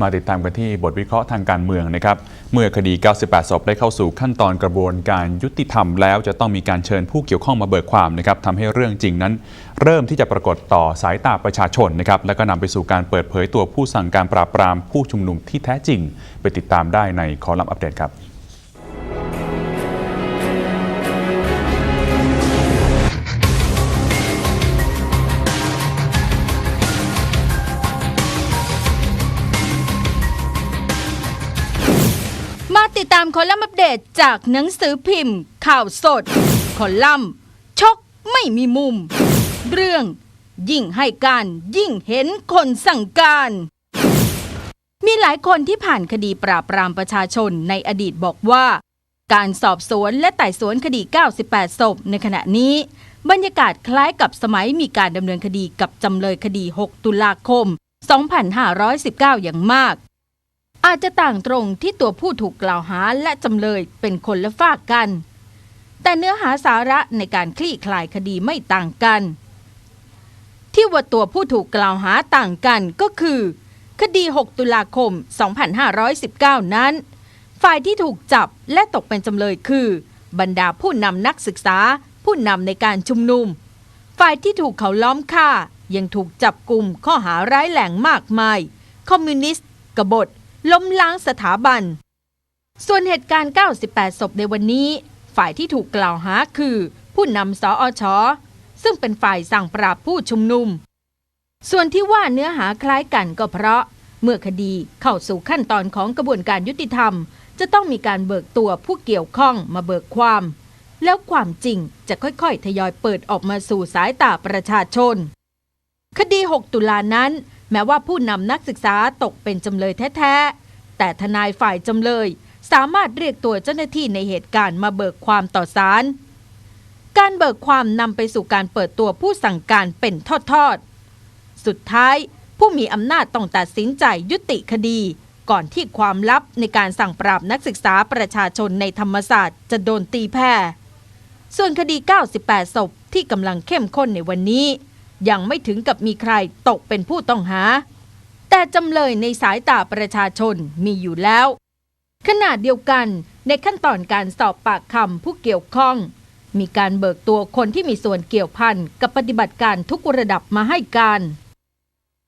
มาติดตามกันที่บทวิเคราะห์ทางการเมืองนะครับ เมื่อคดี 98 ศพได้เข้าสู่ขั้นตอนกระบวนการยุติธรรมแล้วจะต้องมีการเชิญผู้เกี่ยวข้องมาเบิกความนะครับทำให้เรื่องจริงนั้น เริ่มที่จะปรากฏต่อสายตาประชาชนนะครับ และก็นำไปสู่การเปิดเผยตัวผู้สั่งการปราบปรามผู้ชุมนุมที่แท้จริง ไปติดตามได้ในคอลัมน์อัปเดตครับ ติดตามคอลัมน์อัปเดตจากหนังสือพิมพ์ ข่าวสด คอลัมน์ชกไม่มีมุม เรื่อง ยิ่งให้การยิ่งเห็นคนสั่งการ มีหลายคนที่ผ่านคดีปราบปรามประชาชนในอดีตบอกว่า การสอบสวนและไต่สวนคดี 98 ศพในขณะนี้ บรรยากาศคล้ายกับสมัยมีการดำเนินคดีกับจำเลยคดี 6 ตุลาคม 2519 อย่างมาก อาจจะต่างตรงที่ตัวผู้ถูกกล่าวหาและจำเลยเป็นคนละฝากกัน แต่เนื้อหาสาระในการคลี่คลายคดีไม่ต่างกัน ที่ว่าตัวผู้ถูกกล่าวหาต่างกันก็คือ คดี 6 ตุลาคม 2519 นั้น ฝ่ายที่ถูกจับและตกเป็นจำเลยคือ บรรดาผู้นำนักศึกษา ผู้นำในการชุมนุม ฝ่ายที่ถูกเขาล้อมฆ่ายังถูกจับกลุ่มข้อหาร้ายแรงมากมาย คอมมิวนิสต์กบฏ ล้มล้างสถาบัน ส่วนเหตุการณ์ 98 ศพในวันนี้ ฝ่ายที่ถูกกล่าวหาคือ ผู้นำสออชอซึ่งเป็นฝ่ายสั่งปราบผู้ชุมนุม ส่วนที่ว่าเนื้อหาคล้ายกันก็เพราะ เมื่อคดีเข้าสู่ขั้นตอนของกระบวนการยุติธรรม จะต้องมีการเบิกตัวผู้เกี่ยวข้องมาเบิกความ แล้วความจริงจะค่อยๆ ทยอยเปิดออกมาสู่สายตาประชาชน คดี 6 ตุลานั้น แม้ว่าผู้นำนักศึกษาตกเป็นจำเลยแท้ๆ แต่ทนายฝ่ายจำเลยสามารถเรียกตัวเจ้าหน้าที่ในเหตุการณ์มาเบิกความต่อศาล การเบิกความนำไปสู่การเปิดตัวผู้สั่งการเป็นทอดๆ สุดท้ายผู้มีอำนาจต้องตัดสินใจยุติคดี ก่อนที่ความลับในการสั่งปราบนักศึกษาประชาชนในธรรมศาสตร์จะโดนตีแผ่ ส่วนคดี 98 ศพที่กำลังเข้มข้นในวันนี้ ยังไม่ถึงกับมีใครตกเป็นผู้ต้องหา แต่จำเลยในสายตาประชาชนมีอยู่แล้ว ขณะเดียวกันในขั้นตอนการสอบปากคำผู้เกี่ยวข้อง มีการเบิกตัวคนที่มีส่วนเกี่ยวพันกับปฏิบัติการทุกระดับมาให้การ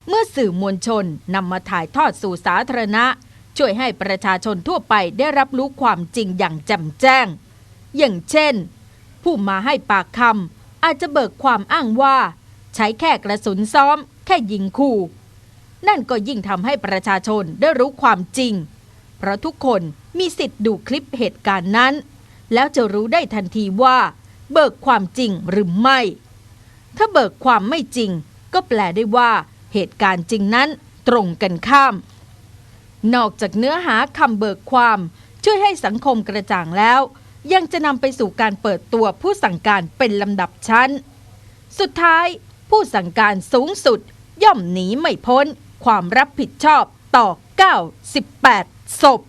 เมื่อสื่อมวลชนนำมาถ่ายทอดสู่สาธารณะ ช่วยให้ประชาชนทั่วไปได้รับรู้ความจริงอย่างแจ่มแจ้ง อย่างเช่น ผู้มาให้ปากคำอาจจะเบิกความอ้างว่า ใช้แค่กระสุนซ้อม แค่ยิงคู่ นั่นก็ยิ่งทำให้ประชาชนได้รู้ความจริง เพราะทุกคนมีสิทธิ์ดูคลิปเหตุการณ์นั้น แล้วจะรู้ได้ทันทีว่า เบิกความจริงหรือไม่ ถ้าเบิกความไม่จริง ก็แปลได้ว่าเหตุการณ์จริงนั้นตรงกันข้าม นอกจากเนื้อหาคำเบิกความช่วยให้สังคมกระจ่างแล้ว ยังจะนำไปสู่การเปิดตัวผู้สั่งการเป็นลำดับชั้น สุดท้าย ผู้สั่งการสูงสุด ย่อมหนีไม่พ้น ความรับผิดชอบต่อ 98 ศพ